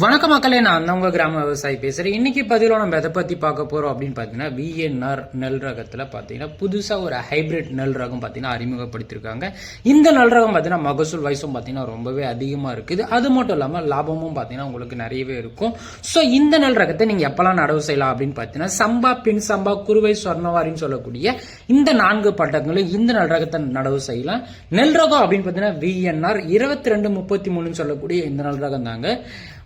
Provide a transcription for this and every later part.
வணக்க மக்களே நான் தான் உங்கள் கிராம விவசாயி பேசுறேன். இன்னைக்கு பதிவில் நம்ம எதை பத்தி பார்க்க போறோம் அப்படின்னு பாத்தீங்கன்னா விஎன்ஆர் நெல் ரகத்துல பாத்தீங்கன்னா புதுசா ஒரு ஹைபிரிட் நெல் ரகம் பாத்தீங்கன்னா அறிமுகப்படுத்திருக்காங்க. இந்த நெல் ரகம் பாத்தீங்கன்னா மகசூல் வயசும் பாத்தீங்கன்னா ரொம்பவே அதிகமா இருக்குது. அது மட்டும் இல்லாம லாபமும் பாத்தீங்கன்னா உங்களுக்கு நிறையவே இருக்கும். ஸோ இந்த நெல் ரகத்தை நீங்க எப்பெல்லாம் நடவு செய்யலாம் அப்படின்னு பாத்தீங்கன்னா சம்பா பின் சம்பா குருவை சொர்ணவாரின்னு சொல்லக்கூடிய இந்த நான்கு பட்டங்களும் இந்த நெல் ரகத்தை நடவு செய்யலாம். நெல் ரகம் அப்படின்னு பாத்தீங்கன்னா விஎன்ஆர் இருபத்தி ரெண்டு முப்பத்தி மூணுன்னு சொல்லக்கூடிய இந்த நெல் ரகம் தாங்க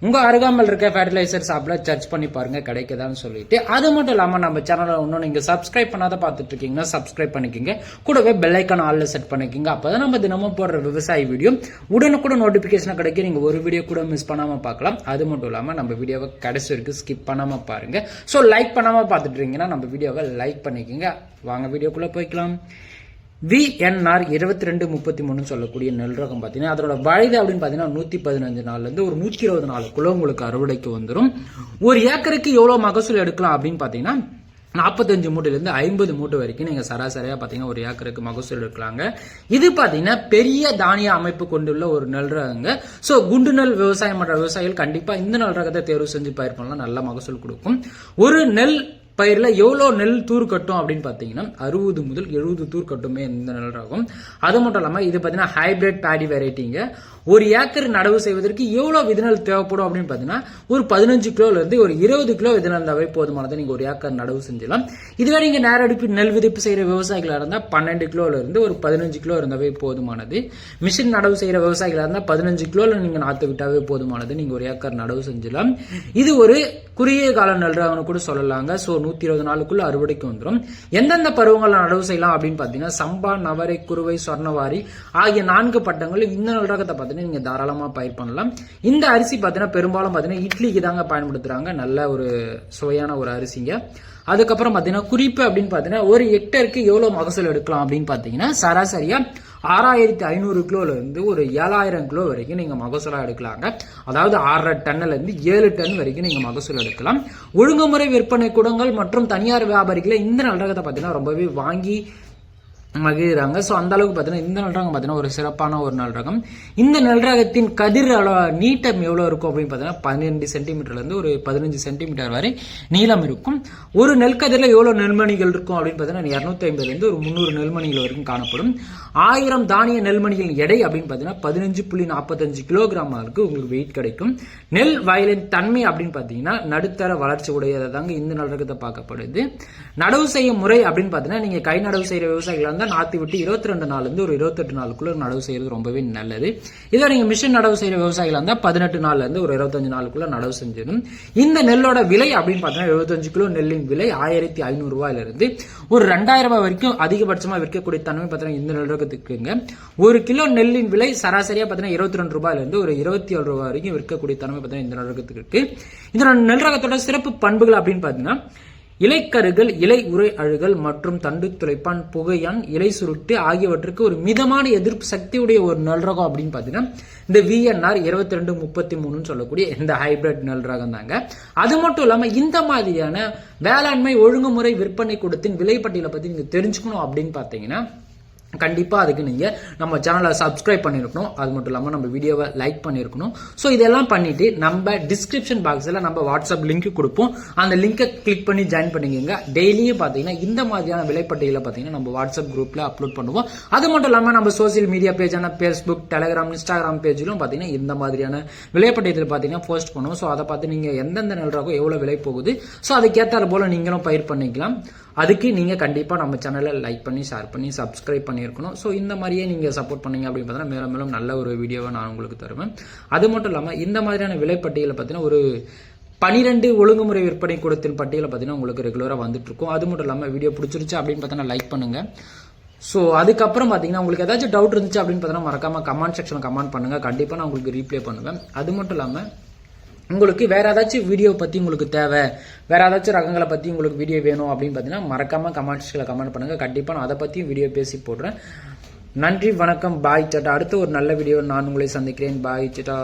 உங்க அருகாமல் இருக்க ஃபர்டிலைசர் ஷாப்ல சர்ச் பண்ணி பாருங்க கிடைக்குதான்னு சொல்லிட்டு. அது மட்டும் இல்லாம நம்ம சேனலில் இன்னும் நீங்க சப்ஸ்கிரைப் பண்ணாத பார்த்துட்டு இருக்கீங்கன்னா சப்ஸ்கிரைப் பண்ணிக்கிங்க. கூடவே பெல் ஐக்கான் ஆல்ல செட் பண்ணிக்கிங்க. அப்பதான் நம்ம தினமும் போடுற விவசாய வீடியோ உடனுக்குடன் நோட்டிபிகேஷன் கிடைக்கும். நீங்க ஒரு வீடியோ கூட மிஸ் பண்ணாம பார்க்கலாம். அது மட்டும் இல்லாம நம்ம வீடியோவை கடைசி வரைக்கும் ஸ்கிப் பண்ணாம பாருங்க. ஸோ லைக் பண்ணாம பார்த்துட்டு இருக்கீங்கன்னா நம்ம வீடியோவை லைக் பண்ணிக்கோங்க. வாங்க வீடியோக்குள்ள போய்க்கலாம். விஎன்ஆர் இருபத்தி ரெண்டு முப்பத்தி மூணுன்னு சொல்லக்கூடிய நெல் ரகம் பார்த்தீங்கன்னா அதோட வயது அப்படின்னு பார்த்தீங்கன்னா நூற்றி பதினஞ்சு நாள்லேருந்து ஒரு நூற்றி இருபது நாளுக்குள்ள உங்களுக்கு அறுவடைக்கு வந்துடும் ஒரு ஏக்கருக்கு எவ்வளோ மகசூல் எடுக்கலாம் அப்படின்னு பார்த்தீங்கன்னா நாற்பத்தஞ்சு மூட்டையிலேருந்து ஐம்பது மூட்டை வரைக்கும் நீங்கள் சராசரியாக பார்த்தீங்கன்னா ஒரு ஏக்கருக்கு மகசூல் எடுக்கலாங்க. இது பார்த்தீங்கன்னா பெரிய தானிய அமைப்பு கொண்டுள்ள ஒரு நெல் ரகங்க ஸோ குண்டு நெல் விவசாயம் பண்ணுற விவசாயிகள் கண்டிப்பாக இந்த நெல் ரகத்தை தேர்வு செஞ்சு பயிர் பண்ணலாம் நல்ல மகசூல் கொடுக்கும். ஒரு நெல் பயிரில் எவ்வளோ நெல் தூர் கட்டும் அப்படின்னு பார்த்தீங்கன்னா அறுபது முதல் எழுபது தூர் கட்டுமே இந்த நெல் அது மட்டும் இல்லாமல் இது பார்த்தீங்கன்னா ஹைபிரிட் பேடி வெரைட்டிங்க ஒரு ஏக்கர் நடவு செய்வதற்கு எவ்வளோ விதநெல் தேவைப்படும் அப்படின்னு பார்த்தீங்கன்னா ஒரு பதினஞ்சு கிலோலேருந்து ஒரு இருபது கிலோ விதநெல் இருந்தாவே போதுமானது நீங்கள் ஒரு ஏக்கர் நடவு செஞ்சலாம் இதுவே நீங்கள் நேரடிப்பு நெல் விதிப்பு செய்கிற விவசாயிகளாக இருந்தால் பன்னெண்டு கிலோலேருந்து ஒரு பதினஞ்சு கிலோ இருந்தாவே போதுமானது. மிஷின் நடவு செய்கிற விவசாயிகளாக இருந்தால் பதினஞ்சு கிலோவில் நீங்கள் நாற்று விட்டாவே போதுமானது. நீங்கள் ஒரு ஏக்கர் நடவு செஞ்சலாம் இது ஒரு குறுகிய கால நெல்றாங்கன்னு கூட சொல்லலாங்க. ஸோ நூற்றி இருபது நாளுக்குள்ள அறுவடைக்கு வந்துடும் எந்தெந்த பருவங்களை நடவு செய்யலாம் அப்படின்னு பார்த்தீங்கன்னா சம்பா நவரை குருவை சொர்ணவாரி ஆகிய நான்கு பட்டங்கள் இந்த நெல் ரகத்தை பார்த்தீங்கன்னா நீங்க தாராளமாக பயிர் பண்ணலாம். இந்த அரிசி பார்த்தீங்கன்னா பெரும்பாலும் பார்த்தீங்கன்னா இட்லிக்கு தாங்க பயன்படுத்துறாங்க. நல்ல ஒரு சுவையான ஒரு அரிசிங்க. அதுக்கப்புறம் பார்த்தீங்கன்னா குறிப்பு அப்படின்னு பார்த்தீங்கன்னா ஒரு ஹெக்டருக்கு எவ்வளோ மகசூல் எடுக்கலாம் அப்படின்னு பார்த்தீங்கன்னா சராசரியாக ஆறாயிரத்தி ஐநூறு கிலோலேருந்து ஒரு ஏழாயிரம் கிலோ வரைக்கும் நீங்கள் மகசூலாக எடுக்கலாங்க. அதாவது ஆறரை டன்னுலேருந்து ஏழு டன் வரைக்கும் நீங்கள் மகசூல் எடுக்கலாம். ஒழுங்குமுறை விற்பனை கூடங்கள் மற்றும் தனியார் வியாபாரிகளை இந்த நல்லரகத்தை பார்த்தீங்கன்னா ரொம்பவே வாங்கி மகிழ்கிறாங்க. ஸோ அந்த அளவுக்கு பார்த்தீங்கன்னா இந்த நல்ரகம் பார்த்தீங்கன்னா ஒரு சிறப்பான ஒரு நல்ரகம் இந்த நல் ரகத்தின் கதிர் அளவு நீட்டம் எவ்வளோ இருக்கும் அப்படின்னு பார்த்தீங்கன்னா பன்னிரெண்டு சென்டிமீட்டர்லேருந்து ஒரு பதினஞ்சு சென்டிமீட்டர் வரை நீளம் இருக்கும். ஒரு நெல் கதிரில் எவ்வளோ நெல்மணிகள் இருக்கும் அப்படின்னு பார்த்தீங்கன்னா இரநூத்தி ஐம்பதுலேருந்து ஒரு முந்நூறு நெல்மணிகள் வரைக்கும் காணப்படும். ஆயிரம் தானிய நெல்மணிகளின் எடை அப்படின்னு பார்த்தீங்கன்னா பதினஞ்சு புள்ளி நாற்பத்தஞ்சு கிலோகிராம் அளவுக்கு உங்களுக்கு வெயிட் கிடைக்கும். நெல் வயலின் தன்மை அப்படின்னு பார்த்தீங்கன்னா நடுத்தர வளர்ச்சி உடையதாங்க இந்த நல் ரகத்தை பார்க்கப்படுது. நடவு செய்யும் முறை அப்படின்னு பார்த்தீங்கன்னா நீங்கள் கை நடவு செய்கிற விவசாயிகளாக இருந்தால் நாற்று விட்டு இருபத்தி ரெண்டு நாள்லேருந்து ஒரு இருபத்தெட்டு நாளுக்குள்ள நடவு செய்கிறது ரொம்பவே நல்லது. இதை நீங்கள் மிஷின் நடவு செய்கிற விவசாயிகளாக இருந்தால் பதினெட்டு நாள்லேருந்து ஒரு இருபத்தஞ்சு நாளுக்குள்ள நடவு செஞ்சிடும் இந்த நெல்லோட விலை அப்படின்னு பார்த்தீங்கன்னா எழுபத்தஞ்சு கிலோ நெல்லின் விலை ஆயிரத்தி ஐநூறுரூவாயிலிருந்து ஒரு ரெண்டாயிரம் ரூபாய் வரைக்கும் அதிகபட்சமாக விற்கக்கூடிய தன்மை பார்த்தீங்கன்னா இந்த நெல் ஒரு கிலோ நெல்லின் விலை சராசரியாக பார்த்தீங்கன்னா இருபத்தி ரெண்டு ரூபாயிலிருந்து ஒரு இருபத்தி ஏழு ரூபாய் வரைக்கும் விற்கக்கூடிய தன்மை பார்த்தீங்கன்னா இந்த நெல் ரகத்துக்கு இருக்கு நெல் ரகத்தோட சிறப்பு பண்புகள் அப்படின்னு பார்த்தீங்கன்னா இலைக்கருகள் இலை உரை அழுகல் மற்றும் தண்டு துளைப்பான் புகையான் இலை சுருட்டு ஆகியவற்றுக்கு ஒரு மிதமான எதிர்ப்பு சக்தியுடைய ஒரு நல்ரகம் அப்படின்னு பார்த்தீங்கன்னா இந்த விஎன்ஆர் இருபத்தி ரெண்டு முப்பத்தி மூணுன்னு சொல்லக்கூடிய இந்த ஹைபிரிட் நல்ரகம் தாங்க. அது மட்டும் இல்லாமல் இந்த மாதிரியான வேளாண்மை ஒழுங்குமுறை விற்பனை கூடத்தின் விலைப்பட்டியலை பற்றி நீங்கள் தெரிஞ்சுக்கணும் அப்படின்னு பார்த்தீங்கன்னா கண்டிப்பாக அதுக்கு நீங்கள் நம்ம சேனலை சப்ஸ்கிரைப் பண்ணியிருக்கணும் அது மட்டும் இல்லாமல் நம்ம வீடியோவை லைக் பண்ணியிருக்கணும் ஸோ இதெல்லாம் பண்ணிவிட்டு நம்ம டிஸ்கிரிப்ஷன் பாக்ஸில் நம்ம வாட்ஸ்அப் லிங்க் கொடுப்போம். அந்த லிங்கை கிளிக் பண்ணி ஜாயின் பண்ணிக்கோங்க. டெய்லியும் பார்த்தீங்கன்னா இந்த மாதிரியான விலைப்பட்டியலை பார்த்தீங்கன்னா நம்ம வாட்ஸ்அப் குரூப்பில் அப்லோட் பண்ணுவோம். அது மட்டும் இல்லாமல் நம்ம சோசியல் மீடியா பேஜான ஃபேஸ்புக் டெலகிராம் இன்ஸ்டாகிராம் பேஜிலும் பார்த்தீங்கன்னா இந்த மாதிரியான விலைப்பட்டியத்தில் பார்த்தீங்கன்னா போஸ்ட் பண்ணுவோம். ஸோ அதை பார்த்து நீங்கள் எந்தெந்த நெல்றாகோ எவ்வளோ விலை போகுது. ஸோ அதுக்கேற்றாறு போல் நீங்களும் பயிர் பண்ணிக்கலாம். அதுக்கு நீங்கள் கண்டிப்பாக நம்ம சேனலை லைக் பண்ணி ஷேர் பண்ணி சப்ஸ்கிரைப் பண்ணியிருக்கணும். ஸோ இந்த மாதிரியே நீங்கள் சப்போர்ட் பண்ணீங்க அப்படின்னு பார்த்தீங்கன்னா மேலும் மேலும் நல்ல ஒரு வீடியோவை நான் உங்களுக்கு தருவேன். அது மட்டும் இல்லாமல் இந்த மாதிரியான விலைப்பட்டியலை பார்த்தீங்கன்னா ஒரு பனிரெண்டு ஒழுங்குமுறை விற்பனை கூடத்தின் பட்டியலை பார்த்தீங்கன்னா உங்களுக்கு ரெகுலராக வந்துட்டு இருக்கும். அது மட்டும் இல்லாமல் வீடியோ பிடிச்சிருச்சு அப்படின்னு பார்த்தீங்கன்னா லைக் பண்ணுங்கள் ஸோ அதுக்கப்புறம் பார்த்தீங்கன்னா உங்களுக்கு ஏதாச்சும் டவுட் இருந்துச்சு அப்படின்னு பார்த்தீங்கன்னா மறக்காம கமெண்ட் செக்ஷனில் கமெண்ட் பண்ணுங்க. கண்டிப்பாக நான் உங்களுக்கு ரீப்ளே பண்ணுவேன். அது மட்டும் இல்லாமல் உங்களுக்கு வேற ஏதாச்சும் வீடியோ பற்றி உங்களுக்கு தேவை வேற ஏதாச்சும் ரகங்களை பற்றி உங்களுக்கு வீடியோ வேணும் அப்படின்னு பார்த்தீங்கன்னா மறக்காம கமெண்ட்ஸில் கமெண்ட் பண்ணுங்க. கண்டிப்பாக நான் அதை பற்றியும் வீடியோ பேசி போடுறேன். நன்றி வணக்கம். பாய் சட்டா அடுத்த ஒரு நல்ல வீடியோ நான் உங்களை சந்திக்கிறேன். பாய் சட்டா